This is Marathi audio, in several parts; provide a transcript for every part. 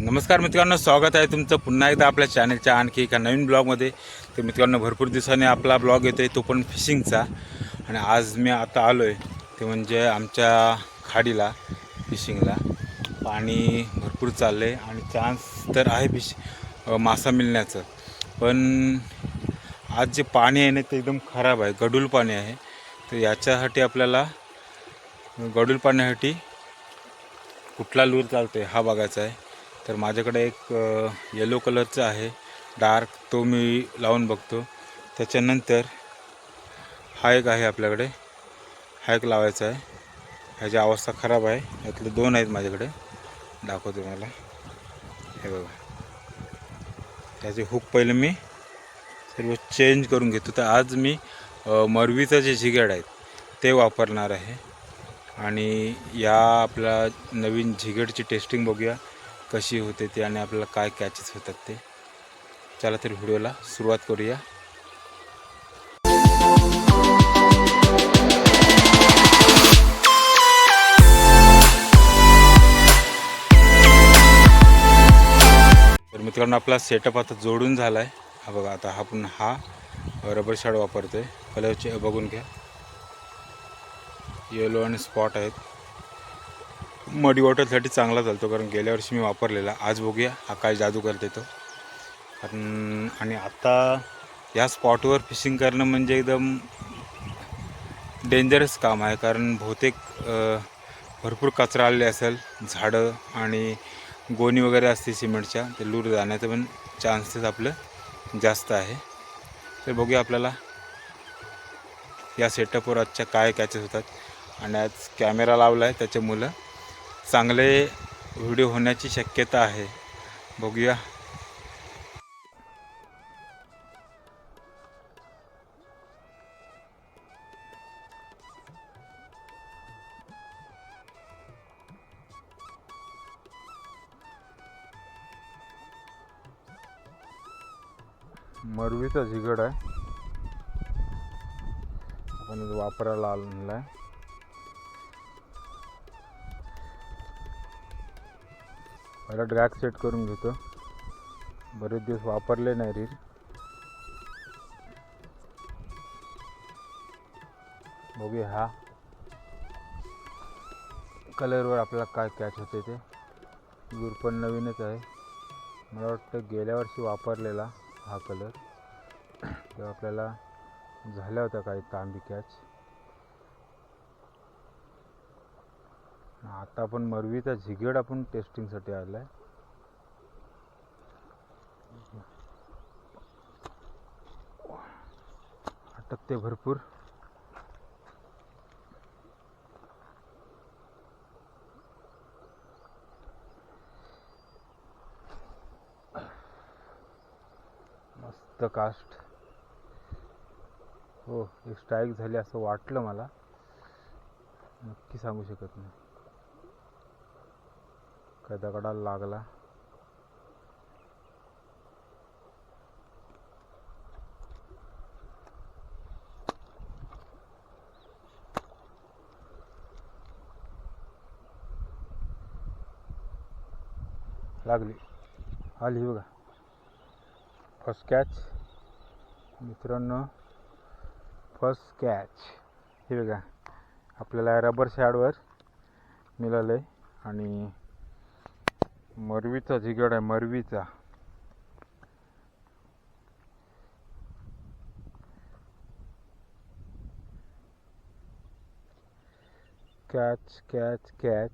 नमस्कार मित्रांनो स्वागत आहे तुमचं पुन्हा एकदा आपल्या चॅनलच्या आणखी एका नवीन ब्लॉगमध्ये तर मित्रांनो भरपूर दिवसांनी आपला ब्लॉग येतो आहे तो पण फिशिंगचा आणि आज मी आता आलो आहे ते म्हणजे आमच्या खाडीला फिशिंगला पाणी भरपूर चाललं आहे आणि चान्स तर आहे फिश मासा मिळण्याचं. पण आज जे पाणी आहे ना ते एकदम खराब आहे गडूल पाणी आहे. तर याच्यासाठी आपल्याला गडूल पाण्यासाठी कुठला लूर चालतो आहे हा बघायचा आहे. तर माझ्याकडे एक येलो कलरचा आहे. डार्क तो मी लावून बघतो. त्याच्यानंतर हा एक आहे आपल्याकडे. हा एक लावायचा आहे. ह्याची अवस्था खराब आहे. यातले दोन आहेत माझ्याकडे. दाखवतो मला हे बघा. त्याचे हुक पहिले मी सर्व चेंज करून घेतो. तर आज मी मरवीचं जे झिगॅड आहेत ते वापरणार आहे. आणि या आपला नवीन झिगेडची टेस्टिंग बघूया. कशी होते ते आणि आपल्याला काय कॅचेस होतात ते. चला तर व्हिडिओला सुरुवात करूया. तर मित्रांनो आपला सेटअप आता जोडून झाला आहे हा बघा आता हा पण हा रबर शाड वापरतोय. कलरचे बघून घ्या. येलो आणि स्पॉट आहेत. मडी वॉटरसाठी चांगला चालतो कारण गेल्या वर्षी मी वापरलेला. आज बघूया आकाश जादू करते तो. कारण आणि आता या स्पॉटवर फिशिंग करणं म्हणजे एकदम डेंजरस काम आहे. कारण बहुतेक भरपूर कचरा आलेले असेल झाडं आणि गोणी वगैरे असते सिमेंटच्या ते लूर जाण्याचं पण चान्सेस आपलं जास्त आहे. तर बघूया आपल्याला या सेटअपवर आजच्या काय कॅचेस होतात. आणि आज कॅमेरा लावला आहे त्याच्यामुळं चांगले व्हिडिओ होण्याची शक्यता आहे. बघूया. मरवीचा झिगड आहे. आपण वापरायला आणला आहे. मला ड्रॅग सेट करून घेतो. बरेच दिवस वापरले नाही रील. बघूया हा. कलरवर आपल्याला काय कॅच होते ते. दूर पण नवीनच आहे. मला वाटतं गेल्या वर्षी वापरलेला हा कलर तेव्हा आपल्याला झाल्या होत्या काही तांबी कॅच आता आपण मरवीचा झिगेड आपण टेस्टिंगसाठी आलाय अटकते भरपूर. मस्त कास्ट हो एक स्ट्राईक झाली असं वाटलं मला. नक्की सांगू शकत नाही. काय दगडाला लागला. लागली. आली बघा. फर्स्ट कॅच मित्रांनो फर्स्ट कॅच हे बघा. आपल्याला रबर शॅडवर मिळालं आहे आणि मरवीचा झिगड आहे मरवीचा. कॅच कॅच कॅच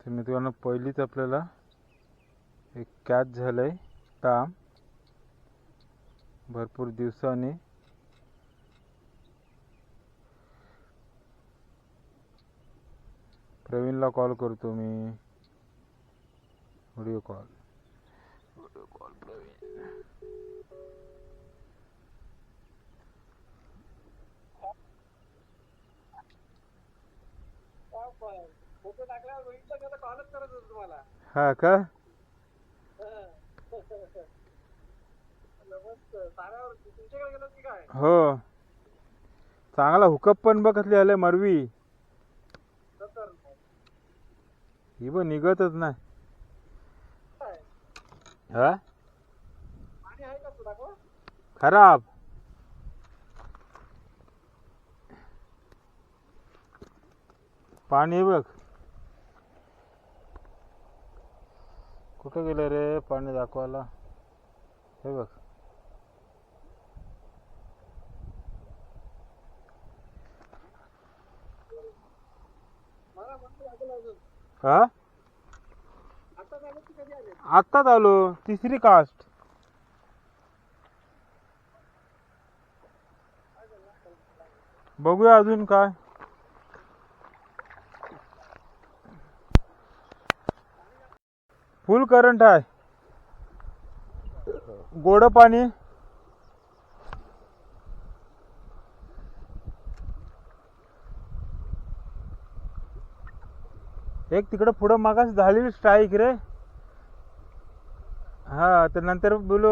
तर मित्रांनो पहिलीच आपल्याला एक कॅच झालं आहे ताम. भरपूर दिवसांनी. प्रवीणला कॉल करतो मी. Video call. Video call Praveen. टाकल्यावर बघितलं की आता कॉलच करत होतो तुम्हाला. हा का? मस्त. साऱ्यावर तुमच्याकडे गेलो की काय? हो. चांगला हुकअप पण बघ कसली आले मरवी. तर ही पण निघतच नाही. काय? हा? पाणी आहे का तू दाखव खराब. पाणी बघ. कुठं गेलं रे? पाणी दाखवायला. हे बघ. हा? आत्ताच आलो. तिसरी कास्ट बघूया अजून काय. फुल करंट आहे. गोड पाणी. एक तिकडं पुढं मागास झालेली स्ट्राईक रे. हा तर नंतर बोलो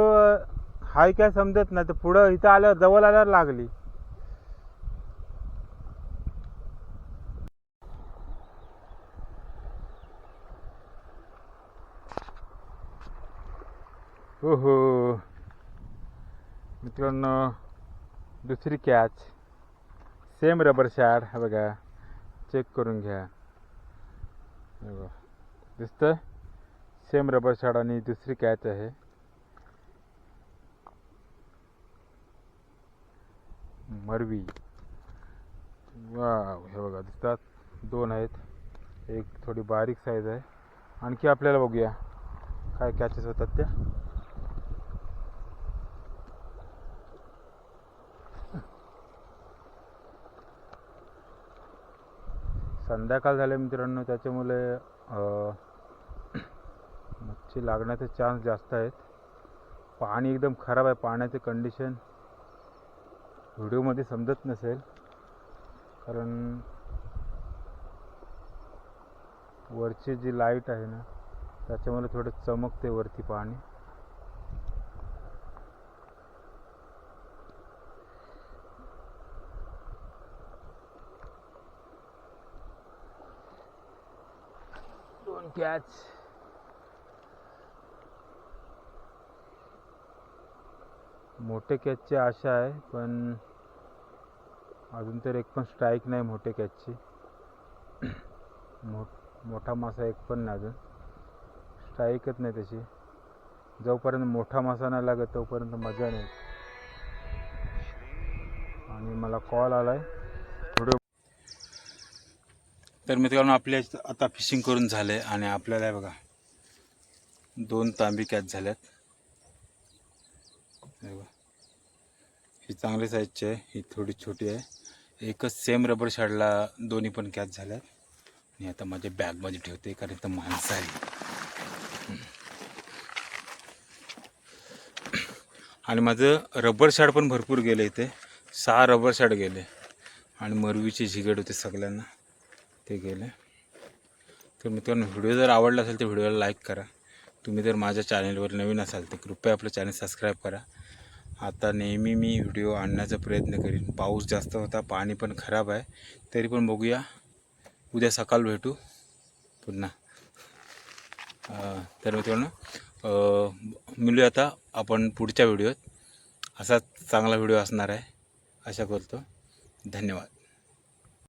हाय काय समजत नाही. तर पुढं इथं आल्यावर जवळ आल्यावर लागली. हो हो मित्रांनो दुसरी कॅच सेम रबर शॅड हा बघा. चेक करून घ्या. हे दिसतंय? सेम रबर शॅड आणि दुसरी कॅच आहे. मरवी. वा हे बघा दिसतात. दोन आहेत. एक थोडी बारीक साईज आहे. आणखी आपल्याला बघूया. काय कॅचेस होतात त्या? संध्याकाळ झाले मित्रांनो त्याच्यामुळे मच्छी लागण्याचे चान्स जास्त आहेत. पाणी एकदम खराब आहे पाण्याचे कंडिशन व्हिडिओमध्ये समजत नसेल. कारण वरची जी लाइट आहे ना त्याच्यामुळे थोडं चमकते वरती पाणी. दोन कॅच मोठे कॅचची आशा आहे पण अजून तर एक पण स्ट्राईक नाही मोठे कॅचची. मो मोठा मासा एक पण नाही अजून. स्ट्राईकच नाही तशी. जोपर्यंत मोठा मासा नाही लागत तोपर्यंत मजा नाही. आणि मला कॉल आला आहे तर मित्रांनो आपल्या इथं आता फिशिंग करून झालं आहे आणि आपल्याला बघा दोन तांबी कॅच झाल्यात. हे ही चांगली साईजची आहे ही थोडी छोटी आहे. एकच सेम रबर शाडला दोन्ही पण कॅच झाल्यात. आणि आता माझ्या बॅगमध्ये ठेवते कारण तर माणसं आहे आणि माझं रबर शाड पण भरपूर गेले इथे. सहा रबर शाड गेले. आणि मरवीचे झिगड होते सगळ्यांना. ते गेले तर मित्रांनो व्हिडिओ जर आवडला असेल तर व्हिडिओला लाईक करा. तुम्ही जर माझ्या चॅनेलवर नवीन असाल तर कृपया आपलं चॅनल सबस्क्राईब करा. आता नेहमी मी व्हिडिओ आणण्याचा प्रयत्न करीन. पाऊस जास्त होता पाणी पण खराब आहे. तरी पण बघूया. उद्या सकाळ भेटू. पुन्हा. तर मित्रांनो अं, मिळूया आता आपण पुढच्या व्हिडिओत. असाच चांगला व्हिडिओ असणार आहे. आशा करतो. धन्यवाद.